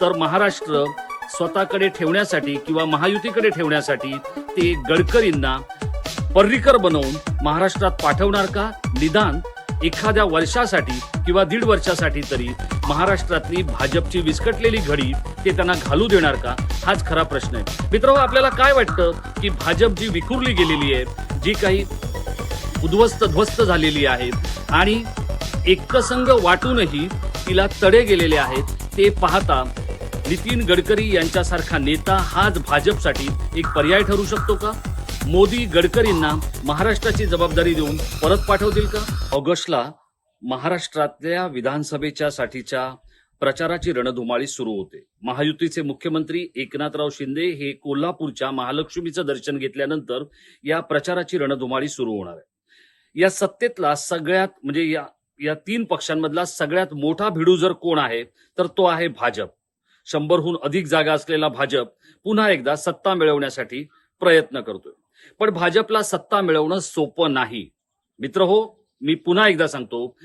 तर महाराष्ट्र स्वतःकडे ठेवण्यासाठी किंवा महायुतीकडे ठेवण्यासाठी ते गडकरींना पर्रीकर बनवून महाराष्ट्रात पाठवणार का? निदान एखाद्या वर्षासाठी किंवा दीड वर्षासाठी तरी महाराष्ट्रातली भाजपची विस्कटलेली घडी ते त्यांना घालू देणार का? हाच खरा प्रश्न आहे. मित्र आपल्याला काय वाटतं की भाजप जी विखुरली गेलेली आहे जी काही उद्ध्वस्त ध्वस्त झालेली आहे आणि एकसंग वाटूनही तिला तडे गेलेले आहेत ते पाहता नितीन गडकरी यांच्यासारखा नेता हाच भाजपसाठी एक पर्याय ठरू शकतो का? मोदी गडकरींना महाराष्ट्राची जबाबदारी देऊन परत पाठवतील का? ऑगस्टला महाराष्ट्रातल्या विधानसभेच्या साठीच्या प्रचाराची रणधुमाळी सुरू होते. महायुतीचे मुख्यमंत्री एकनाथराव शिंदे हे कोल्हापूरच्या महालक्ष्मीचं दर्शन घेतल्यानंतर या प्रचाराची रणधुमाळी सुरू होणार आहे. या सत्तेतला सगळ्यात म्हणजे या या तीन पक्षांमधला सगळ्यात मोठा भिडू जर कोण आहे तर तो आहे भाजप. शंभरहून अधिक जागा असलेला भाजप पुन्हा एकदा सत्ता मिळवण्यासाठी प्रयत्न करतोय. पण भाजपला सत्ता मिळवणं सोपं नाही. मित्र हो मी पुन्हा एकदा सांगतो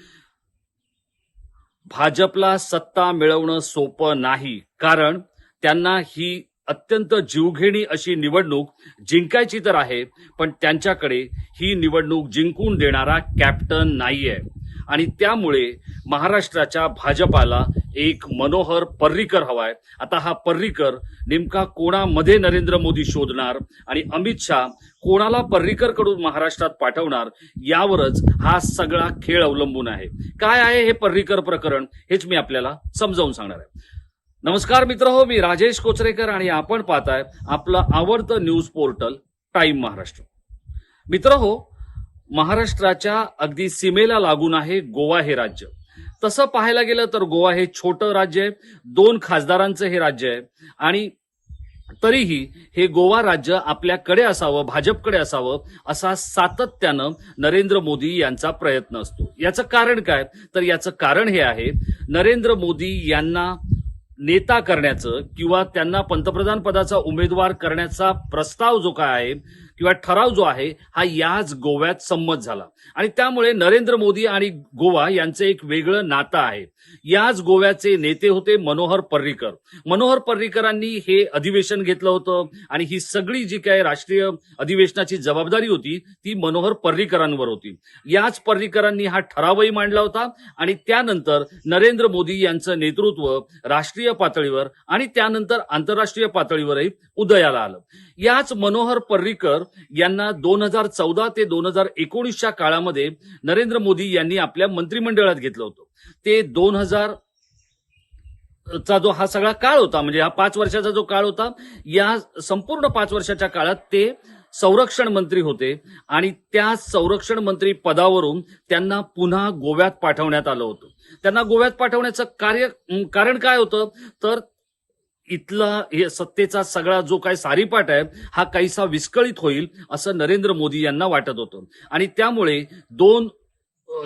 भाजपला सत्ता मिळवणं सोपं नाही. कारण त्यांना ही अत्यंत जीवघेणी अशी निवडणूक जिंकायची तर आहे पण त्यांच्याकडे ही निवडणूक जिंकून देणारा कॅप्टन नाहीये. आणि त्यामुळे महाराष्ट्राच्या भाजपाला एक मनोहर पर्रीकर हवाय. आता हा पर्रीकर नेमका कोणामध्ये नरेंद्र मोदी शोधणार आणि अमित शहा कोणाला पर्रीकरकडून महाराष्ट्रात पाठवणार यावरच हा सगळा खेळ अवलंबून आहे. काय आहे हे पर्रीकर प्रकरण? हेच मी आपल्याला समजावून सांगणार आहे. नमस्कार मित्र हो मी राजेश कोचरेकर आणि आपण पाहताय आपलं आवडतं न्यूज पोर्टल टाइम महाराष्ट्र. मित्र हो महाराष्ट्राच्या अगदी सीमेला लागून आहे गोवा हे राज्य. तसं पाहायला गेलं तर गोवा हे छोटं राज्य आहे दोन खासदारांचं हे राज्य आहे. आणि तरीही हे गोवा राज्य आपल्याकडे असावं भाजपकडे असावं असा सातत्यानं नरेंद्र मोदी यांचा प्रयत्न असतो. याचं कारण काय? तर याचं कारण हे आहे नरेंद्र मोदी यांना नेता करण्याचं किंवा त्यांना पंतप्रधान पदाचा उमेदवार करण्याचा प्रस्ताव जो काय आहे किंवा ठराव जो आहे हा याच गोव्यात संमत झाला. आणि त्यामुळे नरेंद्र मोदी आणि गोवा यांचं एक वेगळं नातं आहे. याच गोव्याचे नेते होते मनोहर पर्रीकर. मनोहर पर्रीकरांनी हे अधिवेशन घेतलं होतं आणि ही सगळी जी काय राष्ट्रीय अधिवेशनाची जबाबदारी होती ती मनोहर पर्रीकरांवर होती. याच पर्रीकरांनी हा ठरावही मांडला होता आणि त्यानंतर नरेंद्र मोदी यांचं नेतृत्व राष्ट्रीय पातळीवर आणि त्यानंतर आंतरराष्ट्रीय पातळीवरही उदयाला आलं. याच मनोहर पर्रीकर यांना दोन हजार चौदा ते दोन हजार एकोणीसच्या काळामध्ये नरेंद्र मोदी यांनी आपल्या मंत्रिमंडळात घेतलं होतं. ते दोन हजार चा जो हा सगळा काळ होता म्हणजे हा पाच वर्षाचा जो काळ होता या संपूर्ण पाच वर्षाच्या काळात ते संरक्षण मंत्री होते आणि त्या संरक्षण मंत्री पदावरून त्यांना पुन्हा गोव्यात पाठवण्यात आलं होतं. त्यांना गोव्यात पाठवण्याचं कार्य कारण काय होतं? तर इथला हे सत्तेचा सगळा जो काय सारीपाट आहे हा काहीसा विस्कळीत होईल असं नरेंद्र मोदी यांना वाटत होतं. आणि त्यामुळे दोन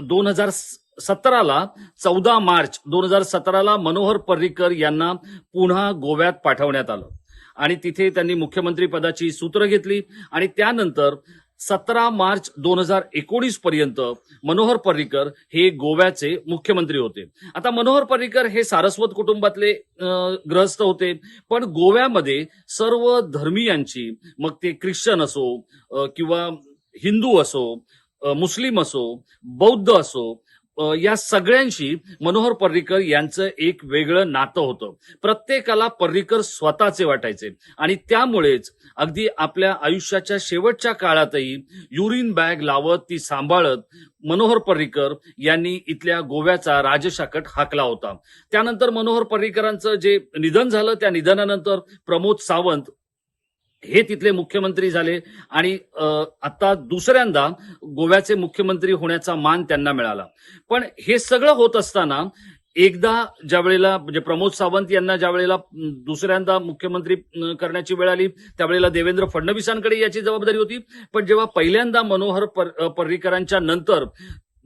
दोन हजार सतराला चौदा मार्च दोन हजार सतराला मनोहर पर्रीकर यांना पुन्हा गोव्यात पाठवण्यात आलं. आणि तिथे त्यांनी मुख्यमंत्री पदाची सूत्र घेतली आणि त्यानंतर सतरा मार्च दोन हजार एकोणीस पर्यंत मनोहर पर्रीकर हे गोव्याचे मुख्यमंत्री होते. आता मनोहर पर्रीकर हे सारस्वत कुटुंबातले ग्रहस्थ होते. पण गोव्यामध्ये सर्व धर्मीयांची मग ते ख्रिश्चन असो किंवा हिंदू असो मुस्लिम असो बौद्ध असो या सगळ्यांशी मनोहर पर्रीकर यांचं एक वेगळं नातं होतं. प्रत्येकाला पर्रीकर स्वतःचे वाटायचे. आणि त्यामुळेच अगदी आपल्या आयुष्याच्या शेवटच्या काळातही युरिन बॅग लावत ती सांभाळत मनोहर पर्रीकर यांनी इथल्या गोव्याचा राजशाकट हाकला होता. त्यानंतर मनोहर पर्रीकरांचं जे निधन झालं त्या निधनानंतर प्रमोद सावंत हे तिथले मुख्यमंत्री झाले आणि आता दुसऱ्यांदा गोव्याचे मुख्यमंत्री होण्याचा मान त्यांना मिळाला. पण हे सगळं होत असताना एकदा ज्या वेळेला म्हणजे प्रमोद सावंत यांना ज्या वेळेला दुसऱ्यांदा मुख्यमंत्री करण्याची वेळ आली त्यावेळेला देवेंद्र फडणवीसांकडे याची जबाबदारी होती. पण जेव्हा पहिल्यांदा मनोहर पर- पर्रीकरांच्या नंतर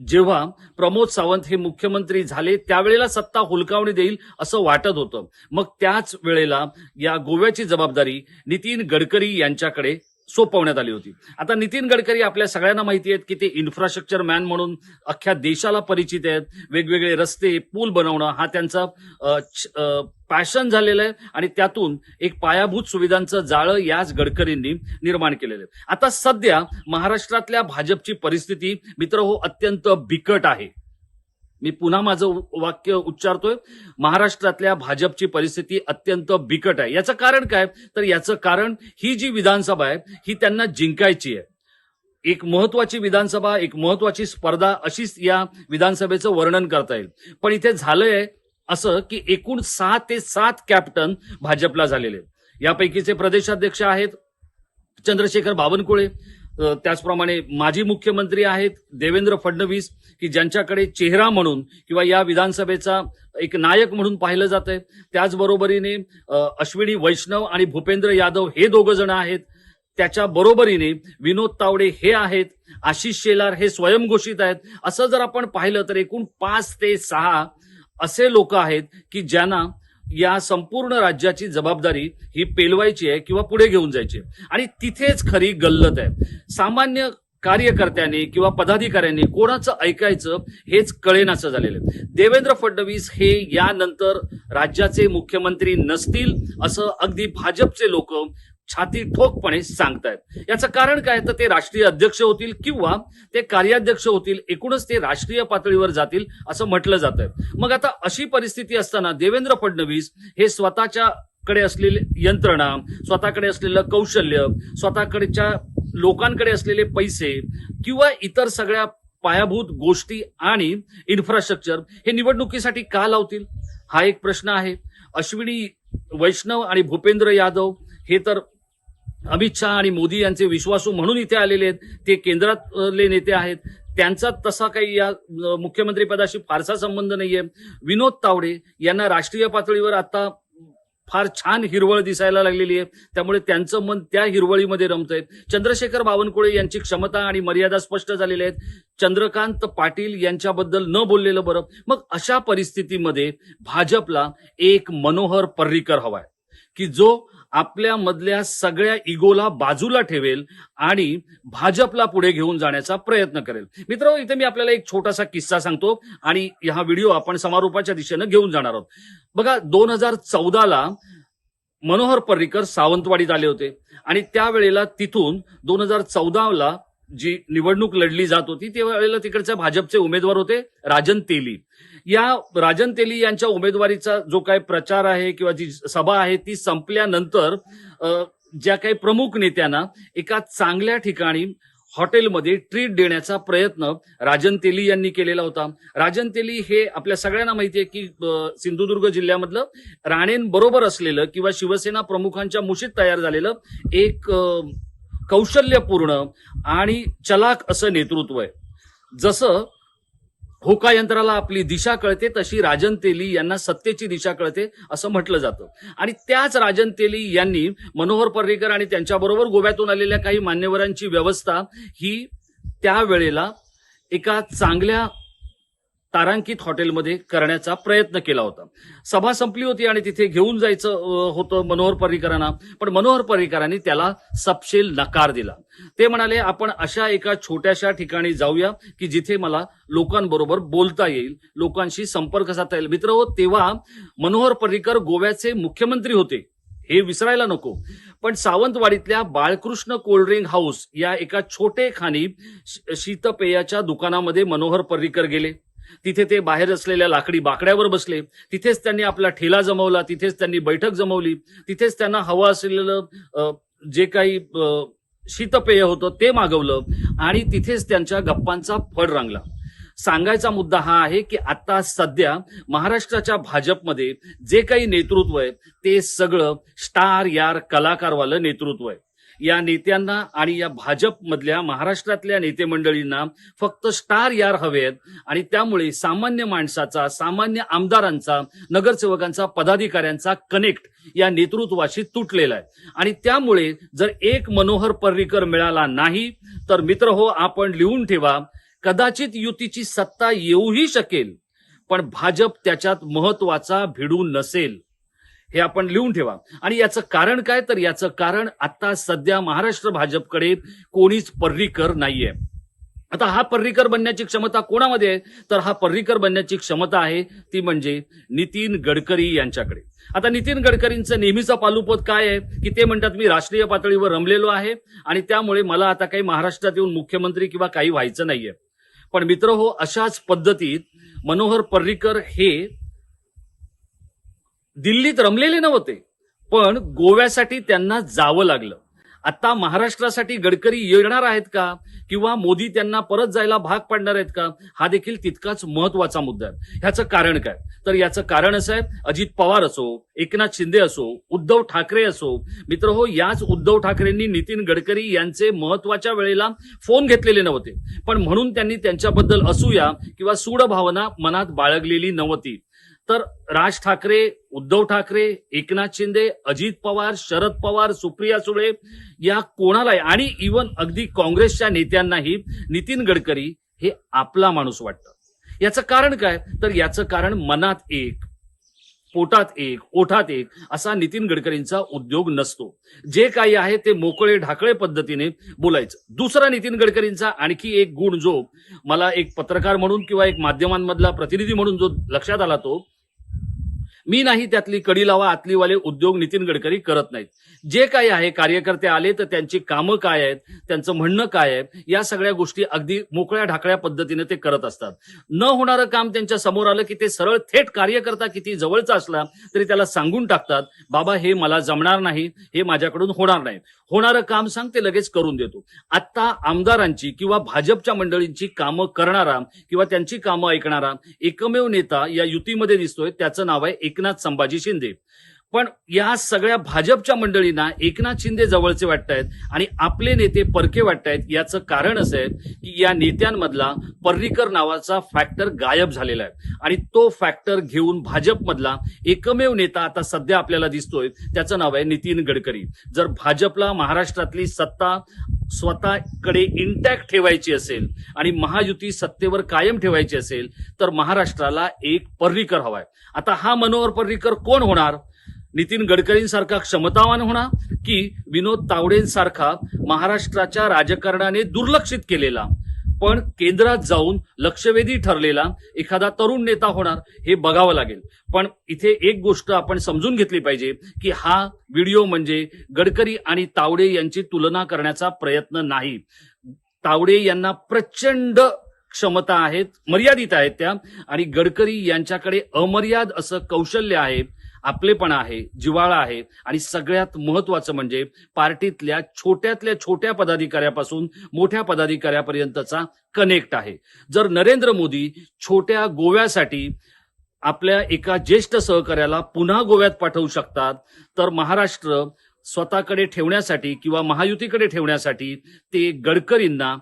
जेव्हा प्रमोद सावंत हे मुख्यमंत्री झाले त्यावेळेला सत्ता हुलकावणी देईल असं वाटत होतं. मग त्याच वेळेला या गोव्याची जबाबदारी नितीन गडकरी यांच्याकडे सोपवण्यात आली होती. आता नितीन गडकरी आपल्या सगळ्यांना माहिती आहेत की ते इन्फ्रास्ट्रक्चर मॅन म्हणून अख्ख्या देशाला परिचित आहेत. वेगवेगळे रस्ते पूल बनवणं हा त्यांचा पॅशन झालेला आहे आणि त्यातून एक पायाभूत सुविधांचं जाळं याच गडकरींनी निर्माण केलेलं आहे. आता सध्या महाराष्ट्रातल्या भाजपची परिस्थिती मित्र हो अत्यंत बिकट आहे. मी पुन्हा माझं वाक्य उच्चारतोय. महाराष्ट्रातल्या भाजपची परिस्थिती अत्यंत बिकट आहे. याचं कारण काय? तर याचं कारण ही जी विधानसभा आहे ही त्यांना जिंकायची आहे. एक महत्वाची विधानसभा एक महत्वाची स्पर्धा अशीच या विधानसभेचं वर्णन करता येईल. पण इथे झालंय असं की एकूण सहा ते सात कॅप्टन भाजपला झालेले यापैकीचे प्रदेशाध्यक्ष आहेत चंद्रशेखर बावनकुळे त्याचप्रमाणे माजी मुख्यमंत्री आहेत देवेंद्र फडणवीस की ज्यांच्याकडे चेहरा म्हणून किंवा या विधानसभेचा एक नायक म्हणून पाहिलं जात आहे त्याचबरोबरीने अश्विनी वैष्णव आणि भूपेंद्र यादव हे दोघं जण आहेत. त्याच्या बरोबरीने विनोद तावडे हे आहेत आशिष शेलार हे स्वयंघोषित आहेत. असं जर आपण पाहिलं तर एकूण पाच ते सहा असे लोक आहेत की ज्यांना या संपूर्ण राज्याची जबाबदारी ही पेलवायची आहे किंवा पुढे घेऊन जायची आहे. आणि तिथेच खरी गल्लत आहे. सामान्य कार्यकर्त्यांनी किंवा पदाधिकाऱ्यांनी कोणाचं ऐकायचं हेच कळेनाचं झालेलं आहे. देवेंद्र फडणवीस हे यानंतर राज्याचे मुख्यमंत्री नसतील असं अगदी भाजपचे लोक छाती ठोकपणे सांगतायत. याचं कारण काय? तर ते राष्ट्रीय अध्यक्ष होतील किंवा ते कार्याध्यक्ष होतील एकूणच ते राष्ट्रीय पातळीवर जातील असं म्हटलं जात आहे मग आता अशी परिस्थिती असताना देवेंद्र फडणवीस हे स्वतःच्या कडे असलेली यंत्रणा स्वतःकडे असलेलं कौशल्य स्वतःकडच्या लोकांकडे असलेले पैसे किंवा इतर सगळ्या पायाभूत गोष्टी आणि इन्फ्रास्ट्रक्चर हे निवडणुकीसाठी का लावतील? हा एक प्रश्न आहे. अश्विनी वैष्णव आणि भूपेंद्र यादव हे तर अमित शहा आणि मोदी यांचे विश्वासू म्हणून इथे आलेले आहेत. ते केंद्रातले नेते आहेत. त्यांचा तसा काही या मुख्यमंत्रीपदाशी मुख्यमंत्री पदाशी फारसा संबंध नाहीये. विनोद तावडे यांना राष्ट्रीय पातळीवर आता फार छान हिरवळ दिसायला लागलेली आहे. त्यामुळे त्यांचं मन त्या हिरवळीमध्ये रमतंय. चंद्रशेखर बावनकुळे यांची क्षमता आणि मर्यादा स्पष्ट झालेल्या आहेत. चंद्रकांत पाटील यांच्याबद्दल न बोललेलं बरं. मग अशा परिस्थितीमध्ये भाजपला एक मनोहर पर्रीकर हवाय. की जो आपल्या मधल्या सगळ्या इगोला बाजूला ठेवेल आणि भाजपला पुढे घेऊन जाण्याचा प्रयत्न करेल. मित्र इथे मी आपल्याला एक छोटासा किस्सा सांगतो आणि हा व्हिडिओ आपण समारोपाच्या दिशेनं घेऊन जाणार आहोत. बघा दोन हजार चौदाला मनोहर पर्रीकर सावंतवाडीत आले होते आणि त्यावेळेला तिथून दोन हजार चौदाला जी निवडणूक लढली जात होती त्यावेळेला तिकडचे भाजपचे उमेदवार होते राजन तेली. या राजन तेली यांच्या उमेदवारीचा जो काही प्रचार आहे किंवा जी सभा आहे ती संपल्यानंतर ज्या काही प्रमुख नेत्यांना एका चांगल्या ठिकाणी हॉटेलमध्ये ट्रीट देण्याचा प्रयत्न राजन तेली यांनी केलेला होता. राजन तेली हे आपल्या सगळ्यांना माहिती आहे की सिंधुदुर्ग जिल्ह्यामधलं राणेंबरोबर असलेलं किंवा शिवसेना प्रमुखांच्या मुशीत तयार झालेलं एक कौशल्यपूर्ण आणि चलाक असं नेतृत्व आहे. जसं होका यंत्राला आपली दिशा कळते तशी राजन तेली यांना सत्तेची दिशा कळते असं म्हटलं जातं. आणि त्याच राजन तेली यांनी मनोहर पर्रीकर आणि त्यांच्याबरोबर गोव्यातून आलेल्या काही मान्यवरांची व्यवस्था ही त्यावेळेला एका चांगल्या तारांकित हॉटेलमध्ये करण्याचा प्रयत्न केला होता. सभा संपली होती आणि तिथे घेऊन जायचं होतं मनोहर पर्रिकरांना पण मनोहर पर्रिकरांनी त्याला सपशेल नकार दिला. ते म्हणाले आपण अशा एका छोट्याशा ठिकाणी जाऊया की जिथे मला लोकांबरोबर बोलता येईल लोकांशी संपर्क साधता येईल. मित्र हो तेव्हा मनोहर पर्रिकर गोव्याचे मुख्यमंत्री होते. हे विसरायला नको. पण सावंतवाडीतल्या बाळकृष्ण कोल्ड्रिंक हाऊस या एका छोटे खानी शीतपेयाच्या दुकानामध्ये मनोहर पर्रिकर गेले. तिथे ते बाहेर असलेल्या लाकडी बाकड्यावर बसले. तिथेच त्यांनी आपला ठेला जमवला तिथेच त्यांनी बैठक जमवली तिथेच त्यांना हवं असलेलं जे काही शीतपेय होतं ते मागवलं आणि तिथेच त्यांच्या गप्पांचा फड रांगला. सांगायचा मुद्दा हा आहे की आता सध्या महाराष्ट्राच्या भाजपमध्ये जे काही नेतृत्व आहे ते सगळं स्टार यार कलाकारवालं नेतृत्व आहे. या नेत्यांना आणि या भाजपमधल्या महाराष्ट्रातल्या नेते मंडळींना फक्त स्टार यार हवे आहेत आणि त्यामुळे सामान्य माणसाचा सामान्य आमदारांचा नगरसेवकांचा पदाधिकाऱ्यांचा कनेक्ट या नेतृत्वाशी तुटलेला आहे. आणि त्यामुळे जर एक मनोहर पर्रीकर मिळाला नाही तर मित्र हो आपण लिहून ठेवा कदाचित युतीची सत्ता येऊही शकेल पण भाजप त्याच्यात महत्त्वाचा भिडू नसेल. हे आपण लिहून ठेवा. आणि याचं कारण काय? तर याचं कारण आता सध्या महाराष्ट्र भाजपकडे कोणीच पर्रीकर नाहीये. आता हा पर्रीकर बनण्याची क्षमता कोणामध्ये आहे? तर हा पर्रीकर बनण्याची क्षमता आहे ती म्हणजे नितीन गडकरी यांच्याकडे. आता नितीन गडकरींचं नेहमीचा पालूपद काय आहे? की ते म्हणतात मी राष्ट्रीय पातळीवर रमलेलो आहे आणि त्यामुळे मला आता काही महाराष्ट्रात येऊन मुख्यमंत्री किंवा काही व्हायचं नाहीये. पण मित्र हो अशाच पद्धतीत मनोहर पर्रीकर हे दिल्लीत रमलेले नव्हते पण गोव्यासाठी त्यांना जावं लागलं. आता महाराष्ट्रासाठी गडकरी येणार आहेत का? किंवा मोदी त्यांना परत जायला भाग पाडणार आहेत का? हा देखील तितकाच महत्त्वाचा मुद्दा आहे. ह्याचं कारण काय? तर याचं कारण असं आहे अजित पवार असो एकनाथ शिंदे असो उद्धव ठाकरे असो मित्र हो याच उद्धव ठाकरेंनी नितीन गडकरी यांचे महत्त्वाच्या वेळेला फोन घेतलेले नव्हते. पण म्हणून त्यांनी त्यांच्याबद्दल असूया किंवा सूड भावना मनात बाळगलेली नव्हती. तर राज ठाकरे उद्धव ठाकरे एकनाथ शिंदे अजित पवार शरद पवार सुप्रिया सुळे या कोणालाही आणि इवन अगदी काँग्रेसच्या नेत्यांनाही नितीन गडकरी हे आपला माणूस वाटतं. याचं कारण काय? तर याचं कारण मनात एक पोटात एक ओठात एक असा नितीन गडकरींचा उद्योग नसतो. जे काही आहे ते मोकळे ढाकळे पद्धतीने बोलायचं. दुसरा नितीन गडकरींचा आणखी एक गुण जो मला एक पत्रकार म्हणून किंवा एक माध्यमांमधला प्रतिनिधी म्हणून जो लक्षात आला तो मी नाही त्यातली कडी लावा आतलीवाले उद्योग नितीन गडकरी करत नाहीत. जे काही आहे कार्यकर्ते आले तर त्यांची कामं काय आहेत त्यांचं म्हणणं काय आहे या सगळ्या गोष्टी अगदी मोकळ्या ढाकळ्या पद्धतीने ते करत असतात. न होणारं काम त्यांच्यासमोर आलं की ते सरळ थेट कार्यकर्ता किती जवळचा असला तरी त्याला सांगून टाकतात बाबा हे मला जमणार नाही हे माझ्याकडून होणार नाही. होणारं काम सांग ते लगेच करून देतो. आता आमदारांची किंवा भाजपच्या मंडळींची कामं करणारा किंवा त्यांची कामं ऐकणारा एकमेव नेता या युतीमध्ये दिसतोय त्याचं नाव आहे एकनाथ संभाजी शिंदे पण या सगळ्या भाजपच्या मंडळींना एकनाथ शिंदे जवळचे वाटतायत आणि आपले नेते परके वाटतायत याचं कारण असं आहे की या नेत्यांमधला पर्रीकर नावाचा फॅक्टर गायब झालेला आहे. आणि तो फॅक्टर घेऊन भाजपमधला एकमेव नेता आता सध्या आपल्याला दिसतोय. त्याचं नाव आहे नितीन गडकरी. जर भाजपला महाराष्ट्रातली सत्ता स्वतःकडे इंटॅक्ट ठेवायची असेल आणि महायुती सत्तेवर कायम ठेवायची असेल तर महाराष्ट्राला एक पर्रीकर हवाय. आता हा मनोहर पर्रीकर कोण होणार? नितीन गडकरींसारखा क्षमतावान होणार की विनोद तावडेंसारखा महाराष्ट्राच्या राजकारणाने दुर्लक्षित केलेला पण केंद्रात जाऊन लक्षवेधी ठरलेला एखादा तरुण नेता होणार हे बघावं लागेल. पण इथे एक गोष्ट आपण समजून घेतली पाहिजे की हा व्हिडिओ म्हणजे गडकरी आणि तावडे यांची तुलना करण्याचा प्रयत्न नाही. तावडे यांना प्रचंड क्षमता आहेत मर्यादित आहेत त्या आणि गडकरी यांच्याकडे अमर्याद असं कौशल्य आहे आपलेपणा आहे जिव्हाळा आहे आणि सगळ्यात महत्वाचं म्हणजे पार्टीतल्या छोट्यातल्या छोट्या पदाधिकाऱ्यापासून मोठ्या पदाधिकाऱ्यापर्यंतचा कनेक्ट आहे. जर नरेंद्र मोदी छोट्या गोव्यासाठी आपल्या एका ज्येष्ठ सहकार्याला पुन्हा गोव्यात पाठवू शकतात तर महाराष्ट्र स्वतःकडे ठेवण्यासाठी किंवा महायुतीकडे ठेवण्यासाठी ते गडकरींना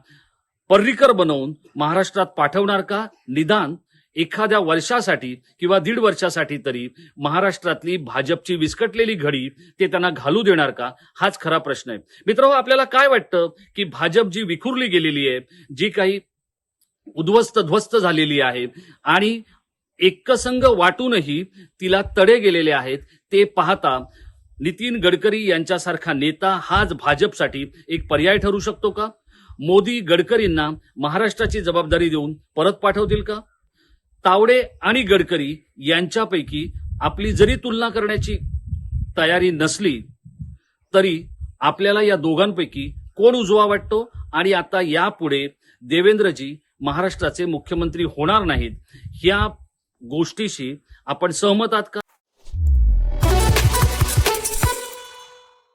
पर्रीकर बनवून महाराष्ट्रात पाठवणार का? निदान एखाद्या वर्षासाठी किंवा दीड वर्षासाठी तरी महाराष्ट्रातली भाजपची विस्कटलेली घडी ते त्यांना घालू देणार का? हाच खरा प्रश्न आहे. मित्रांनो आपल्याला काय वाटतं की भाजप जी विखुरली गेलेली आहे जी काही उद्ध्वस्त ध्वस्त झालेली आहे आणि एकसंग वाटूनही तिला तडे गेलेले आहेत ते पाहता नितीन गडकरी यांच्यासारखा नेता हाच भाजपसाठी एक पर्याय ठरू शकतो का? मोदी गडकरींना महाराष्ट्राची जबाबदारी देऊन परत पाठवतील का? तावडे आणि गडकरी यांच्यापैकी आपली जरी तुलना करण्याची तयारी नसली तरी आपल्याला या दोघांपैकी कोण उजवा वाटतो? आणि आता यापुढे देवेंद्रजी महाराष्ट्राचे मुख्यमंत्री होणार नाहीत या गोष्टीशी आपण सहमत आहात का?